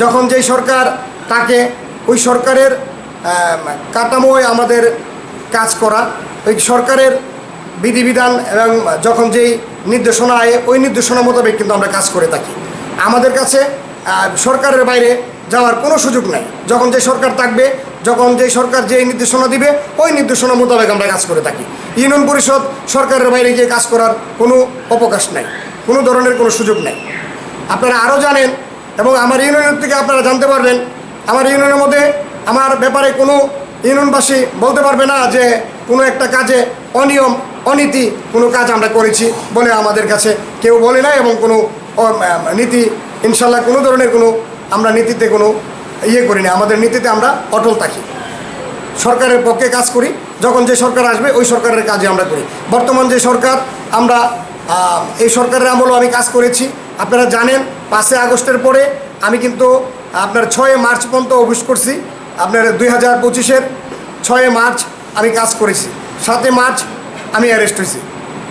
যখন যেই সরকার তাকে, ওই সরকারের কাঠামোয় আমাদের কাজ করা, ওই সরকারের বিধিবিধান এবং যখন যেই নির্দেশনা আয়, ওই নির্দেশনা মোতাবেক কিন্তু আমরা কাজ করে থাকি। আমাদের কাছে সরকারের বাইরে যাওয়ার কোনো সুযোগ নাই। যখন যে সরকার থাকবে, যখন যে সরকার যে নির্দেশনা দিবে, ওই নির্দেশনা মোতাবেক আমরা কাজ করে থাকি। ইউনিয়ন পরিষদ সরকারের বাইরে গিয়ে কাজ করার কোনো অবকাশ নাই। কোনো ধরনের কোনো সুযোগ নেই। আপনারা আরও জানেন এবং আমার ইউনিয়নের থেকে আপনারা জানতে পারবেন, আমার ইউনিয়নের মধ্যে আমার ব্যাপারে কোনো ইউনিয়নবাসী বলতে পারবে না যে কোনো একটা কাজে অনিয়ম, অনীতি কোনো কাজ আমরা করেছি বলে আমাদের কাছে কেউ বলে না এবং কোনো নীতি, ইনশাল্লাহ কোনো ধরনের কোনো আমরা নীতিতে কোনো ইয়ে করি না আমাদের নীতিতে আমরা অটল থাকি। সরকারের পক্ষে কাজ করি, যখন যে সরকার আসবে ওই সরকারের কাজে আমরা করি। বর্তমান যে সরকার, আমরা এই সরকারের আমলেও আমি কাজ করেছি। আপনারা জানেন, পাঁচই আগস্টের পরে আমি কিন্তু আপনার ছয় মার্চ পর্যন্ত অফিস করছি। আপনার দুই হাজার পঁচিশের ছয় মার্চ আমি কাজ করেছি। সাতই মার্চ আমি অ্যারেস্ট হয়েছি।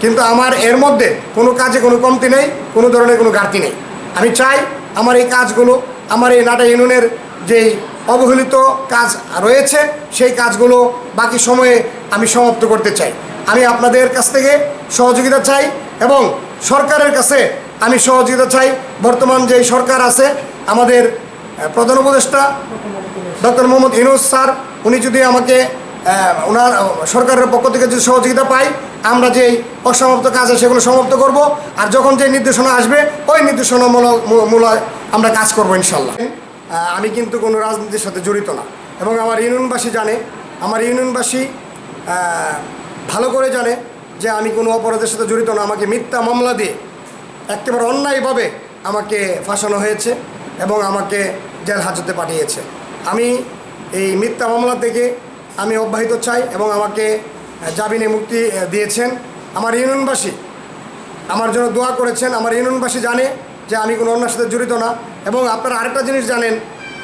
কিন্তু আমার এর মধ্যে কোনো কাজে কোনো কমতি নেই, কোনো ধরনের কোনো ঘাটতি নেই। আমি চাই আমার এই কাজগুলো, আমার এই নাটা ইউনিয়নের যেই অবহেলিত কাজ রয়েছে, সেই কাজগুলো বাকি সময়ে আমি সমাপ্ত করতে চাই। আমি আপনাদের কাছ থেকে সহযোগিতা চাই এবং সরকারের কাছে আমি সহযোগিতা চাই। বর্তমান যেই সরকার আছে, আমাদের প্রধান উপদেষ্টা, ডক্টর মোহাম্মদ ইনুস স্যার, উনি যদি আমাকে ওনার সরকারের পক্ষ থেকে যদি সহযোগিতা পাই, আমরা যেই অসমাপ্ত কাজ আছে সেগুলো সমাপ্ত করব। আর যখন যে নির্দেশনা আসবে, ওই নির্দেশনামূলক মূলক আমরা কাজ করব ইনশাল্লাহ। আমি কিন্তু কোনো রাজনীতির সাথে জড়িত না। এবং আমার ইউনিয়নবাসী জানে, আমার ইউনিয়নবাসী ভালো করে জানে যে আমি কোনো অপরাধের সাথে জড়িত না। আমাকে মিথ্যা মামলা দিয়ে একেবারে অন্যায়ভাবে আমাকে ফাঁসানো হয়েছে এবং আমাকে জেল হাজতে পাঠিয়েছে। আমি এই মিথ্যা মামলা থেকে আমি অব্যাহত চাই এবং আমাকে জামিনে মুক্তি দিয়েছেন। আমার ইউনিয়নবাসী আমার জন্য দোয়া করেছেন। আমার ইউনিয়নবাসী জানে যে আমি কোনো অন্যার সাথে জড়িত না এবং আপনারা আরেকটা জিনিস জানেন,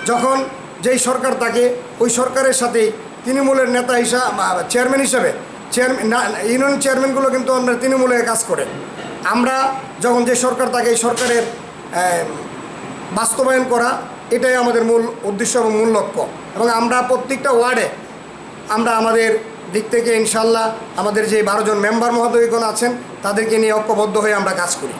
যখন যেই সরকার থাকে ওই সরকারের সাথেই তৃণমূলের নেতা হিসাব চেয়ারম্যান হিসাবে, চেয়ারম্যান ইউনিয়ন চেয়ারম্যানগুলো কিন্তু আমরা তৃণমূলে কাজ করে। আমরা যখন যে সরকার তাকে এই সরকারের বাস্তবায়ন করা, এটাই আমাদের মূল উদ্দেশ্য এবং মূল লক্ষ্য। এবং আমরা প্রত্যেকটা ওয়ার্ডে, আমরা আমাদের দিক থেকে ইনশাল্লাহ আমাদের যে বারো জন মেম্বার মহোদয়গণ আছেন, তাদেরকে নিয়ে ঐক্যবদ্ধ হয়ে আমরা কাজ করি।